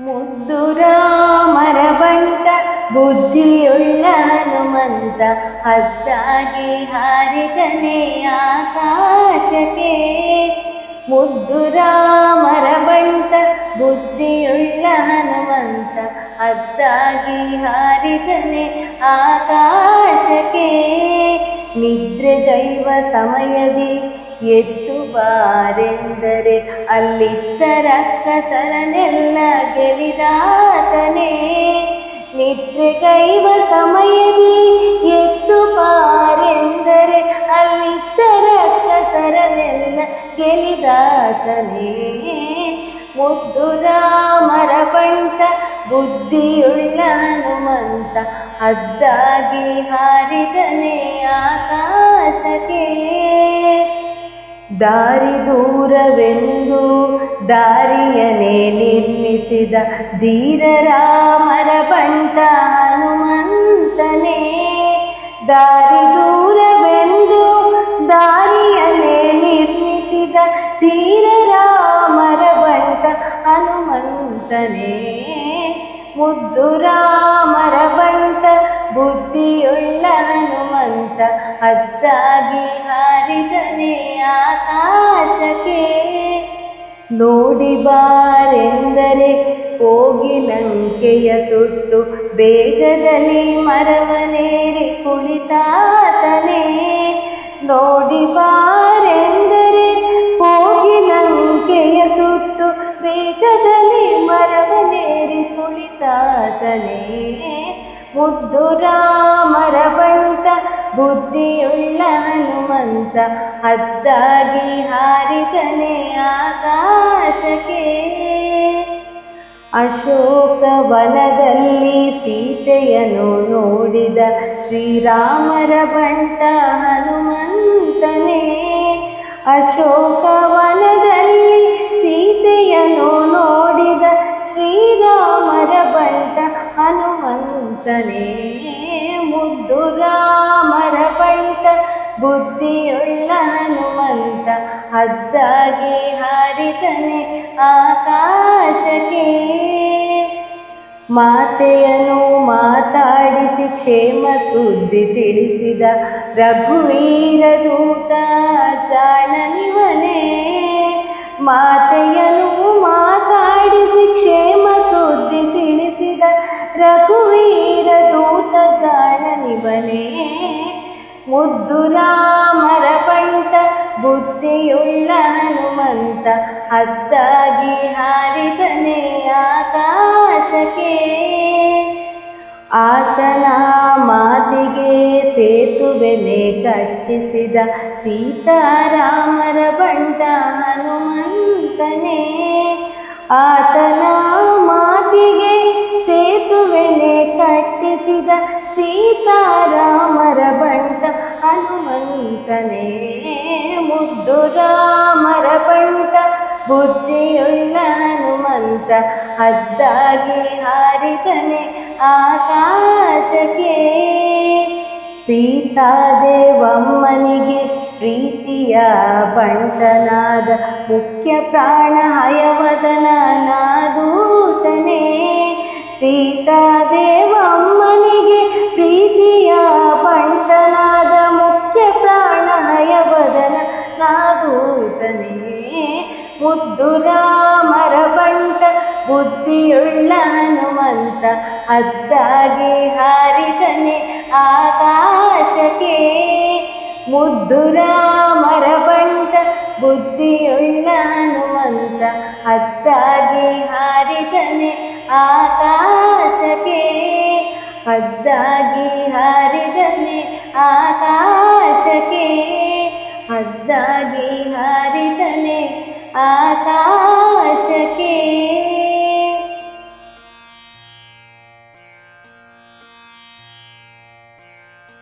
ಮುದ್ದು ರಾಮರ ಬಂಟ ಬುದ್ಧಿಯುಳ್ಳ ಹನುಮಂತ ಹದ್ದಾಗಿ ಹಾರಿದನೆ ಆಕಾಶಕ್ಕೆ ಮುದ್ದು ರಾಮರ ಬಂಟ ಬುದ್ಧಿಯುಳ್ಳ ಹನುಮಂತ ಹದ್ದಾಗಿ ಹಾರಿದನೆ ಆಕಾಶಕ್ಕೆ ನಿದ್ರೆ ದೈವ ಸಮಯದಿ ಎದ್ದು ಬಾರೆಂದರೆ ಅಲ್ಲಿದ್ದ ರಕ್ಕಸರನೆಲ್ಲ ಗೆಲಿದಾತನೇ ನಿದ್ರೆಗೈವ ಸಮಯದಿ ಎದ್ದು ಬಾರೆಂದರೆ ಅಲ್ಲಿದ್ದ ಕಸರನೆಲ್ಲ ಗೆಲಿದಾತನೇ ಮುದ್ದು ರಾಮರ ಬಂಟ ಬುದ್ಧಿಯುಳ್ಳ ಹನುಮಂತ ಅದ್ದಾಗಿ ಹಾರಿದನೇ ಆಕಾಶಕ್ಕೆ. ದಾರಿ ದೂರವೆಂದು ದಾರಿಯನೇ ನಿರ್ಮಿಸಿದ ಧೀರರಾಮರ ಬಂಟ ಹನುಮಂತನೇ. ದಾರಿ ದೂರವೆಂದು ದಾರಿಯನೇ ನಿರ್ಮಿಸಿದ ಧೀರರಾಮರ ಬಂಟ ಹನುಮಂತನೇ. ಮುದ್ದು ರಾಮರ ಬಂಟ ಬುದ್ಧಿಯುಳ್ಳ ಹನುಮಂತ ಅಜ್ಜ ಆಕಾಶಕ್ಕೆ ನೋಡಿ ಬಾರೆಂದರೆ ಹೋಗಿ ಲಂಕೆಯ ಸುಟ್ಟು ಬೇಗದಲ್ಲಿ ಮರವನೇರಿ ಕುಳಿತಾತನೇ ನೋಡಿ ಬಾರೆಂದರೆ ಲಂಕೆಯ ಸುಟ್ಟು ಬೇಗದಲ್ಲಿ ಮರವನೇರಿ ಕುಳಿತಾತನೇ ಮುದ್ದು ರಾಮರ ಬಂಟ ಬುದ್ಧಿಯುಳ್ಳ ಹನುಮಂತ ಹದ್ದಾಗಿ ಹಾರಿದನೆ ಆಕಾಶಕ್ಕೆ. ಅಶೋಕ ವನದಲ್ಲಿ ಸೀತೆಯನ್ನು ನೋಡಿದ ಶ್ರೀರಾಮರ ಬಂಟ ಹನುಮಂತನೇ ಅಶೋಕವನದಲ್ಲಿ ಸೀತೆಯನ್ನು ನೋಡಿದ ಶ್ರೀರಾಮರ ಬಂಟ ಹನುಮಂತನೇ. ಹದ್ದಾಗಿ ಹಾರಿದನೆ ಆಕಾಶಕ್ಕೆ. ಮಾತೆಯನು ಮಾತಾಡಿಸಿ ಕ್ಷೇಮ ಸುದ್ದಿ ತಿಳಿಸಿದ ರಘುವೀರ ದೂತ ಚಾಣನಿವನೇ ಮಾತೆಯನು ಮಾತಾಡಿಸಿ ಕ್ಷೇಮ ಸುದ್ದಿ ತಿಳಿಸಿದ ರಘುವೀರ ದೂತ ಚಾಣನಿವನೇ ಮುದ್ದು ರಾಮರ ಬುದ್ಧಿಯುಳ್ಳ ಹನುಮಂತ ಹದ್ದಾಗಿ ಹಾರಿದನೆ ಆಕಾಶಕ್ಕೆ. ಆತನ ಮಾತಿಗೆ ಸೇತುವೆನೆ ಕಟ್ಟಿಸಿದ ಸೀತಾರಾಮರ ಬಂಟ ಹನುಮಂತನೇ. ಆತನ ಮಾತಿಗೆ ಸೇತುವೆನೆ ಕಟ್ಟಿಸಿದ ಸೀತಾರಾಮರ ಬುದ್ಧಿಯುಳ್ಳ ಹನುಮಂತ ಹದ್ದಾಗಿ ಹಾರಿದನೆ ಆಕಾಶಕ್ಕೆ. ಸೀತಾದೇವಮ್ಮನಿಗೆ ಪ್ರೀತಿಯ ಬಂಟನಾದ ಮುಖ್ಯ ಪ್ರಾಣ ಹಯವದನ ನಾದೂತನೇ. ಸೀತಾದೇವಮ್ಮನಿಗೆ ಬುದ್ಧಿಯುಳ್ಳ ಹನುಮಂತ ಹದ್ದಾಗಿ ಹಾರಿದನೆ ಆಕಾಶಕ್ಕೆ. ಮುದ್ದು ರಾಮರ ಬಂಟ ಬುದ್ಧಿಯುಳ್ಳ ಹನುಮಂತ ಹದ್ದಾಗಿ ಹಾರಿದನೆ ಆಕಾಶಕ್ಕೆ. ಹದ್ದಾಗಿ ಹಾರಿದನೆ ಆಕಾಶಕ್ಕೆ. ಹದ್ದಾಗಿ ಹಾರಿದನೆ ಆಕಾಶಕ್ಕೆ